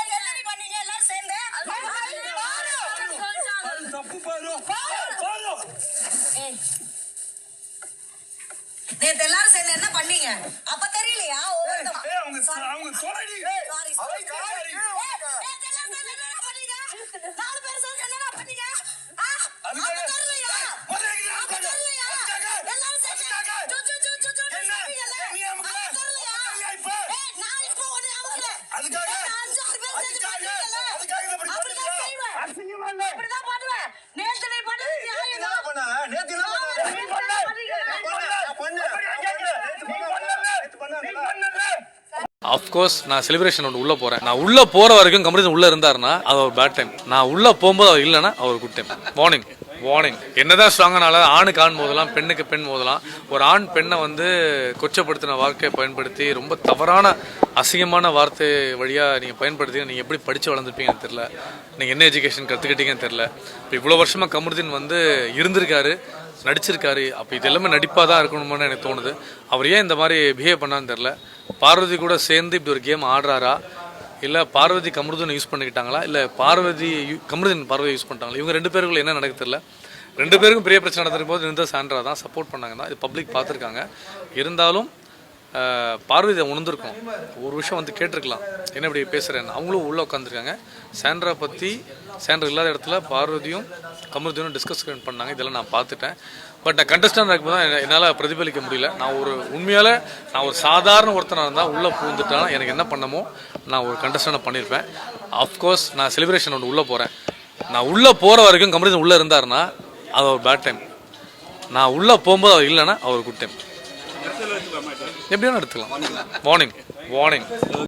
நேத்து பண்ணீங்க? சேர்ந்து தப்பு எல்லாரும் சேர்ந்து என்ன பண்ணீங்க அப்ப தெரியலையா அஃப்கோர்ஸ் நான் செலிப்ரேஷன் ஒன்று உள்ளே போகிறேன் நான் உள்ளே போகிற வரைக்கும் கமரிசன் உள்ளே இருந்தாருன்னா அது ஒரு பேட் டைம் நான் உள்ளே போகும்போது அவர் இல்லைன்னா அவர் குட் டைம் வார்னிங் வார்னிங் என்னதான் ஸ்ட்ராங்கனால ஆணுக்கு ஆண் மோதலாம் பெண்ணுக்கு பெண் மோதலாம். ஒரு ஆண் பெண்ணை வந்து கொச்சப்படுத்தின வார்த்தையை பயன்படுத்தி ரொம்ப தவறான அசிங்கமான வார்த்தை வழியாக நீங்கள் பயன்படுத்தி நீங்கள் எப்படி படித்து வளர்ந்துருப்பீங்கன்னு தெரில நீங்கள் என்ன எஜுகேஷன் கற்றுக்கிட்டீங்கன்னு தெரில இப்போ இவ்வளோ வருஷமாக கமருதீன் வந்து இருந்திருக்காரு நடிச்சிருக்காரு. அப்போ இது எல்லாமே நடிப்பாக தான் இருக்கணுமான்னு எனக்கு தோணுது. அவர் ஏன் இந்த மாதிரி பிஹேவ் பண்ணான்னு தெரில பார்வதி கூட சேர்ந்து இப்படி ஒரு கேம் ஆடுறாரா? இல்லை பார்வதி கமருதன் யூஸ் பண்ணிக்கிட்டாங்களா? இல்லை பார்வதி யூ- பார்வதி யூஸ் பண்ணிட்டாங்களா? இவங்க ரெண்டு பேருக்குள்ள என்ன நடக்க தெரியல. ரெண்டு பேருக்கும் பெரிய பிரச்சனை நடந்திருக்கும் போது இருந்த சாண்ட்ரா தான் சப்போர்ட் பண்ணாங்க தான் இது பப்ளிக் பார்த்துருக்காங்க. இருந்தாலும் பார்வதி அதை உணர்ந்திருக்கும். ஒரு விஷயம் வந்து கேட்டிருக்கலாம். என்ன இப்படி பேசுகிறேன்னு அவங்களும் உள்ளே உட்காந்துருக்காங்க சாண்ட்ரா பற்றி சாண்ட்ரா இல்லாத இடத்துல பார்வதியும் கமருதீனும் டிஸ்கஸ் பண்ணாங்க. இதெல்லாம் நான் பார்த்துட்டேன். பட் நான் கண்டஸ்டன்ட் இருக்கும்போது தான் என்னால் பிரதிபலிக்க முடியல. நான் ஒரு உண்மையால் நான் ஒரு சாதாரண ஒருத்தனாக இருந்தால் உள்ளே பூந்துட்டாலும் எனக்கு என்ன பண்ணமோ நான் ஒரு கண்டஸ்டன்ட் பண்ணியிருப்பேன் அஃப்கோர்ஸ் நான் செலிப்ரேஷன் ஒன்று உள்ளே போகிறேன் நான் உள்ளே போகிற வரைக்கும் கமருதீன் உள்ளே இருந்தாருன்னா அது ஒரு பேட் டைம் நான் உள்ளே போகும்போது அவர் இல்லைன்னா அவர் குட் டைம் எப்படியும் எடுத்துக்கலாம். Warning warning